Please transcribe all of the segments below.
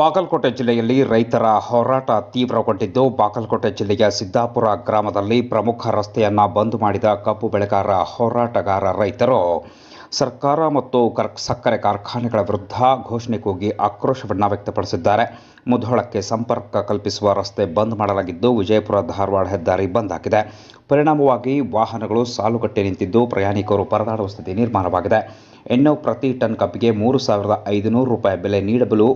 ಬಾಗಲಕೋಟೆ ಜಿಲ್ಲೆಯಲ್ಲಿ ರೈತರ ಹೋರಾಟ ತೀವ್ರಗೊಂಡಿದ್ದು, ಬಾಗಲಕೋಟೆ ಜಿಲ್ಲೆಯ ಸಿದ್ದಾಪುರ ಗ್ರಾಮದಲ್ಲಿ ಪ್ರಮುಖ ರಸ್ತೆಯನ್ನ ಬಂದ್ ಮಾಡಿದ ಕಬ್ಬು ಬೆಳೆಗಾರ ಹೋರಾಟಗಾರ ರೈತರು ಸರ್ಕಾರ ಮತ್ತು ಕರ್, ಸಕ್ಕರೆ ಕಾರ್ಖಾನೆಗಳ ವಿರುದ್ಧ ಘೋಷಣೆ ಕೂಗಿ ಆಕ್ರೋಶವನ್ನು ವ್ಯಕ್ತಪಡಿಸಿದ್ದಾರೆ. ಮುಧೋಳಕ್ಕೆ ಸಂಪರ್ಕ ಕಲ್ಪಿಸುವ ರಸ್ತೆ ಬಂದ್ ಮಾಡಲಾಗಿದ್ದು, ವಿಜಯಪುರ ಧಾರವಾಡ ಹೆದ್ದಾರಿ ಬಂದ್ ಆಗಿದೆ ಪರಿಣಾಮವಾಗಿ ವಾಹನಗಳು ಸಾಲುಗಟ್ಟೆ ನಿಂತಿದ್ದು, ಪ್ರಯಾಣಿಕರು ಪರದಾಡುವ ಸ್ಥಿತಿ ನಿರ್ಮಾಣವಾಗಿದೆ. ಇನ್ನು ಪ್ರತಿ ಟನ್ ಕಬ್ಬಿಗೆ ಮೂರು ಸಾವಿರದ ಐದುನೂರು ರೂಪಾಯಿ ಬೆಲೆ ನೀಡಲು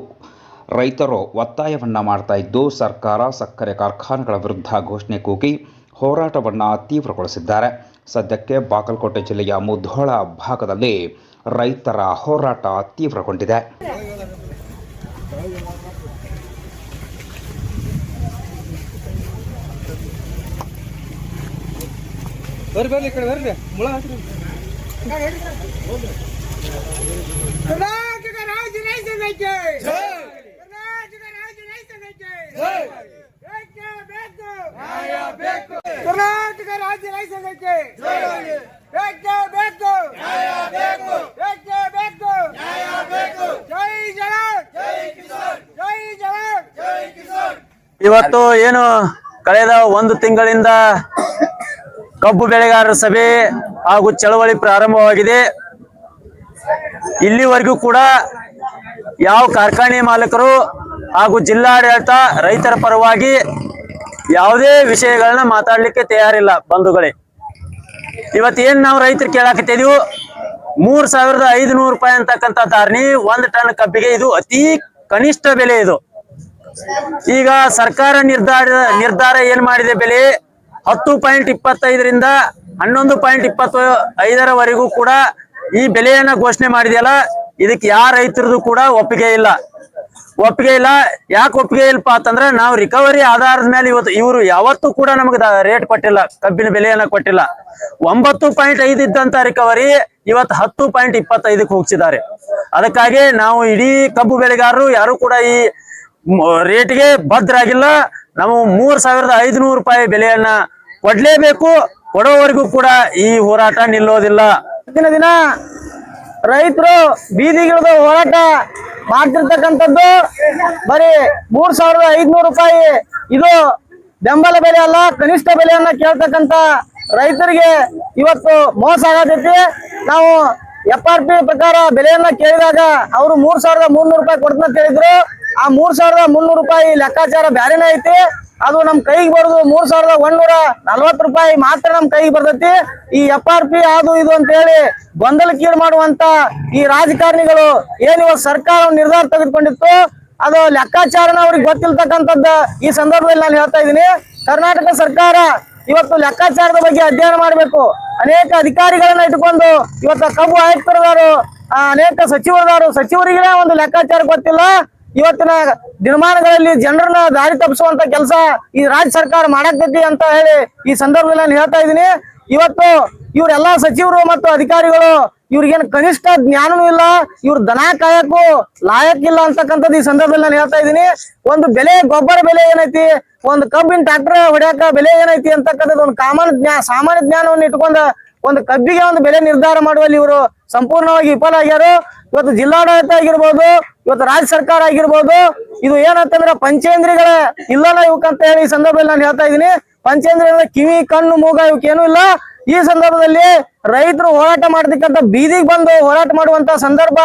ರೈತರು ಒತ್ತಾಯವನ್ನು ಮಾಡ್ತಾ ಇದ್ದು ಸರ್ಕಾರ ಸಕ್ಕರೆ ಕಾರ್ಖಾನೆಗಳ ವಿರುದ್ಧ ಘೋಷಣೆ ಕೂಗಿ ಹೋರಾಟವನ್ನು ತೀವ್ರಗೊಳಿಸಿದ್ದಾರೆ. ಸದ್ಯಕ್ಕೆ ಬಾಗಲಕೋಟೆ ಜಿಲ್ಲೆಯ ಮುಧೋಳ ಭಾಗದಲ್ಲಿ ರೈತರ ಹೋರಾಟ ತೀವ್ರಗೊಂಡಿದೆ. ರಾಜ್ಯ ರೈತ ಸಂಘಕ್ಕೆ ಕರ್ನಾಟಕ ರಾಜ್ಯ ರೈತ ಸಂಘಕ್ಕೆ ಬೇಕೇ ಬೇಕು ನ್ಯಾಯ ಬೇಕು ಕರ್ನಾಟಕ ರಾಜ್ಯ ರೈತ ಸಂಘಕ್ಕೆ ಬೇಕೇ ಬೇಕು ನ್ಯಾಯ ಬೇಕು ಬೇಕೇ ಬೇಕು ನ್ಯಾಯ ಬೇಕು ಜೈ ಜವಾನ್. ಜೈ ಜವಾನ್ ಇವತ್ತು ಏನು ಕಳೆದ ಒಂದು ತಿಂಗಳಿಂದ ಕಬ್ಬು ಬೆಳೆಗಾರರ ಸಭೆ ಹಾಗೂ ಚಳವಳಿ ಪ್ರಾರಂಭವಾಗಿದೆ. ಇಲ್ಲಿವರೆಗೂ ಕೂಡ ಯಾವ ಕಾರ್ಖಾನೆ ಮಾಲಕರು ಹಾಗೂ ಜಿಲ್ಲಾಡಳಿತ ರೈತರ ಪರವಾಗಿ ಯಾವುದೇ ವಿಷಯಗಳನ್ನ ಮಾತಾಡ್ಲಿಕ್ಕೆ ತಯಾರಿಲ್ಲ ಬಂಧುಗಳೇ. ಇವತ್ತೇನ್ ನಾವು ರೈತರು ಕೇಳಾಕತ್ತಿದೀವು, ಮೂರ್ ಸಾವಿರದ ಐದುನೂರು ರೂಪಾಯಿ ಅಂತಕ್ಕಂಥ ಧಾರಣಿ, ಒಂದ್ ಟನ್ ಕಬ್ಬಿಗೆ ಇದು ಅತಿ ಕನಿಷ್ಠ ಬೆಲೆ ಇದು. ಈಗ ಸರ್ಕಾರ ನಿರ್ಧಾರ ನಿರ್ಧಾರ ಏನ್ ಮಾಡಿದೆ ಬೆಲೆ? ಹತ್ತು ಪಾಯಿಂಟ್ ಇಪ್ಪತ್ತೈದರಿಂದ ಹನ್ನೊಂದು ಪಾಯಿಂಟ್ ಇಪ್ಪತ್ತು ಐದರವರೆಗೂ ಕೂಡ ಈ ಬೆಲೆಯನ್ನ ಘೋಷಣೆ ಮಾಡಿದೆಯಲ್ಲ, ಇದಕ್ಕೆ ಯಾರ ರೈತರದು ಕೂಡ ಒಪ್ಪಿಗೆ ಇಲ್ಲ. ಒಪ್ಪಿಗೆ ಇಲ್ಲ. ಯಾಕೆ ಒಪ್ಪಿಗೆ ಇಲ್ಲಪ್ಪ ಅಂತಂದ್ರೆ ನಾವು ರಿಕವರಿ ಆಧಾರದ ಮೇಲೆ ಇವತ್ತು ಇವರು ಯಾವತ್ತೂ ಕೂಡ ನಮಗೆ ರೇಟ್ ಕೊಟ್ಟಿಲ್ಲ. ಕಬ್ಬಿನ ಬೆಲೆಯನ್ನ ಕೊಟ್ಟಿಲ್ಲ. ಒಂಬತ್ತು ಪಾಯಿಂಟ್ ಐದು ಇದ್ದಂತ ರಿಕವರಿ ಇವತ್ತು ಹತ್ತು ಪಾಯಿಂಟ್ ಇಪ್ಪತ್ತೈದಕ್ಕೆ ಹೋಗ್ಸಿದ್ದಾರೆ. ಅದಕ್ಕಾಗಿ ನಾವು ಇಡೀ ಕಬ್ಬು ಬೆಳೆಗಾರರು ಯಾರು ಕೂಡ ಈ ರೇಟ್ಗೆ ಭದ್ರಾಗಿಲ್ಲ. ನಾವು ಮೂರ್ ಸಾವಿರದ ಐದುನೂರು ರೂಪಾಯಿ ಬೆಲೆಯನ್ನ ಕೊಡ್ಲೇಬೇಕು. ಕೊಡೋವರೆಗೂ ಕೂಡ ಈ ಹೋರಾಟ ನಿಲ್ಲೋದಿಲ್ಲ. ದಿನ ದಿನ ರೈತರು ಬೀದಿಗಿಳಿದು ಹೋರಾಟ ಮಾಡ್ತಿರ್ತಕ್ಕಂಥದ್ದು ಬರೀ ಮೂರ್ ಸಾವಿರದ ಐದ್ನೂರು ರೂಪಾಯಿ. ಇದು ಬೆಂಬಲ ಬೆಲೆ ಅಲ್ಲ, ಕನಿಷ್ಠ ಬೆಲೆಯನ್ನ ಕೇಳ್ತಕ್ಕಂತ ರೈತರಿಗೆ ಇವತ್ತು ಮೋಸ ಆಗತೈತಿ. ನಾವು ಎಫ್ ಆರ್ ಪಿ ಪ್ರಕಾರ ಬೆಲೆಯನ್ನ ಕೇಳಿದಾಗ ಅವರು ಮೂರ್ ಸಾವಿರದ ಮುನ್ನೂರು ರೂಪಾಯಿ ಕೊಡ್ತಂತ ಹೇಳಿದ್ರು. ಆ ಮೂರ್ ಸಾವಿರದ ಮುನ್ನೂರು ರೂಪಾಯಿ ಲೆಕ್ಕಾಚಾರ ಬ್ಯಾರೇನೇ ಐತಿ. ಅದು ನಮ್ ಕೈಗೆ ಬರೋದು ಮೂರ್ ಸಾವಿರದ ಒಂದೂರ ನಲ್ವತ್ ರೂಪಾಯಿ ಮಾತ್ರ ನಮ್ ಕೈಗೆ ಬರ್ತೈತಿ. ಈ ಎಫ್ ಆರ್ ಪಿ ಅದು ಇದು ಅಂತ ಹೇಳಿ ಗೊಂದಲಕ್ಕೀಡು ಮಾಡುವಂತ ಈ ರಾಜಕಾರಣಿಗಳು ಏನ್ ಇವತ್ತು ಸರ್ಕಾರ ನಿರ್ಧಾರ ತೆಗೆದುಕೊಂಡಿತ್ತು, ಅದು ಲೆಕ್ಕಾಚಾರನ ಅವ್ರಿಗೆ ಗೊತ್ತಿಲ್ತಕ್ಕಂಥದ್ದು ಈ ಸಂದರ್ಭದಲ್ಲಿ ನಾನು ಹೇಳ್ತಾ ಇದ್ದೀನಿ. ಕರ್ನಾಟಕ ಸರ್ಕಾರ ಇವತ್ತು ಲೆಕ್ಕಾಚಾರದ ಬಗ್ಗೆ ಅಧ್ಯಯನ ಮಾಡಬೇಕು. ಅನೇಕ ಅಧಿಕಾರಿಗಳನ್ನ ಇಟ್ಕೊಂಡು ಇವತ್ತು ಕಬ್ಬು ಆಯುಕ್ತರದಾರು ಅನೇಕ ಸಚಿವರದಾರು ಸಚಿವರಿಗೆ ಒಂದು ಲೆಕ್ಕಾಚಾರ ಗೊತ್ತಿಲ್ಲ. ಇವತ್ತಿನ ದಿನಮಾನಗಳಲ್ಲಿ ಜನರನ್ನ ದಾರಿ ತಪ್ಪಿಸುವಂತ ಕೆಲಸ ಈ ರಾಜ್ಯ ಸರ್ಕಾರ ಮಾಡಾಕತ್ತಿ ಅಂತ ಹೇಳಿ ಈ ಸಂದರ್ಭದಲ್ಲಿ ನಾನು ಹೇಳ್ತಾ ಇದ್ದೀನಿ. ಇವತ್ತು ಇವರೆಲ್ಲಾ ಸಚಿವರು ಮತ್ತು ಅಧಿಕಾರಿಗಳು ಇವ್ರಿಗೇನು ಕನಿಷ್ಠ ಜ್ಞಾನನೂ ಇಲ್ಲ, ಇವ್ರ ದನ ಕಾಯಕ್ಕೂ ಲಾಯಕ್ಕಿಲ್ಲ ಅಂತಕ್ಕಂಥದ್ದು ಈ ಸಂದರ್ಭದಲ್ಲಿ ನಾನು ಹೇಳ್ತಾ ಇದ್ದೀನಿ. ಒಂದು ಬೆಲೆ ಗೊಬ್ಬರ ಬೆಲೆ ಏನೈತಿ, ಒಂದು ಕಬ್ಬಿನ ಟ್ರಾಕ್ಟರ್ ಹೊಡ್ಯಾಕ ಬೆಲೆ ಏನೈತಿ ಅಂತಕ್ಕಂಥದ್ದು ಒಂದು ಕಾಮನ್ ಜ್ಞಾನ ಸಾಮಾನ್ಯ ಜ್ಞಾನವನ್ನು ಇಟ್ಕೊಂಡ ಒಂದು ಕಬ್ಬಿಗೆ ಒಂದು ಬೆಲೆ ನಿರ್ಧಾರ ಮಾಡುವಲ್ಲಿ ಇವರು ಸಂಪೂರ್ಣವಾಗಿ ವಿಫಲ ಆಗ್ಯಾರು. ಇವತ್ತು ಜಿಲ್ಲಾಡಳಿತ ಆಗಿರ್ಬೋದು, ಇವತ್ತು ರಾಜ್ಯ ಸರ್ಕಾರ ಆಗಿರ್ಬೋದು, ಇದು ಏನಂತಂದ್ರೆ ಪಂಚೇಂದ್ರಿಗಳ ಇಲ್ಲಲ್ಲ ಇವಕ್ಕಂತ ಹೇಳಿ ಈ ಸಂದರ್ಭದಲ್ಲಿ ನಾನು ಹೇಳ್ತಾ ಇದ್ದೀನಿ. ಪಂಚೇಂದ್ರಿಯ ಕಿವಿ, ಕಣ್ಣು, ಮೂಗ ಇವಕ್ಕೇನು ಇಲ್ಲ. ಈ ಸಂದರ್ಭದಲ್ಲಿ ರೈತರು ಹೋರಾಟ ಮಾಡತಕ್ಕಂತ ಬೀದಿಗೆ ಬಂದು ಹೋರಾಟ ಮಾಡುವಂತ ಸಂದರ್ಭ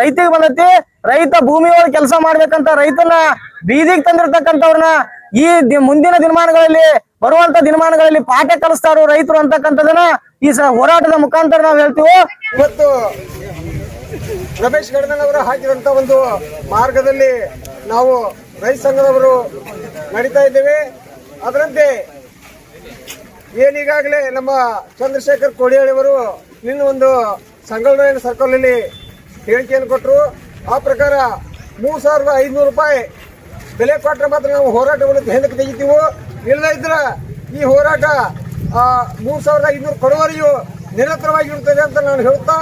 ರೈತಿಗೆ ಬಂದತಿ. ರೈತ ಭೂಮಿ ಒಳಗೆ ಕೆಲಸ ಮಾಡ್ಬೇಕಂತ ರೈತನ ಬೀದಿಗೆ ತಂದಿರ್ತಕ್ಕಂಥವ್ರನ್ನ ಈ ಮುಂದಿನ ದಿನಮಾನಗಳಲ್ಲಿ ಬರುವಂತ ದಿನಮಾನಗಳಲ್ಲಿ ಪಾಠ ಕಲಿಸ್ತಾರೋ ರೈತರು ಅಂತಕ್ಕಂಥದನ್ನ ಈ ಹೋರಾಟದ ಮುಖಾಂತರ ನಾವು ಹೇಳ್ತೀವಿ? ಇವತ್ತು ರಮೇಶ್ ಗಡ್ನವರು ಅವರು ಹಾಕಿದಂತ ಒಂದು ಮಾರ್ಗದಲ್ಲಿ ನಾವು ರೈತ ಸಂಘದವರು ನಡೀತಾ ಇದ್ದೇವೆ. ಅದರಂತೆ ಏನೀಗಾಗಲೇ ನಮ್ಮ ಚಂದ್ರಶೇಖರ್ ಕೋಡಿಯಾಳಿ ಅವರು ನಿನ್ನ ಒಂದು ಸಂಗೊಳ್ಳಿ ಸರ್ಕಲ್ ಅಲ್ಲಿ ಹೇಳಿಕೆಯನ್ನು ಕೊಟ್ಟರು ಆ ಪ್ರಕಾರ ಮೂರ್ ಸಾವಿರದ ಐದುನೂರು ರೂಪಾಯಿ ಬೆಲೆ ಕೊಟ್ಟರೆ ಮಾತ್ರ ನಾವು ಹೋರಾಟವನ್ನು ಹಿಂದಕ್ಕೆ ತೆಗಿತೀವಿ? ಇಲ್ಲದೇ ಈ ಹೋರಾಟ ಮೂರ್ ಸಾವಿರದ ಇನ್ನೂರು ಕೊಡುವರಿಯು ನಿರಂತರವಾಗಿರುತ್ತದೆ ಅಂತ ನಾನು ಹೇಳುತ್ತಾ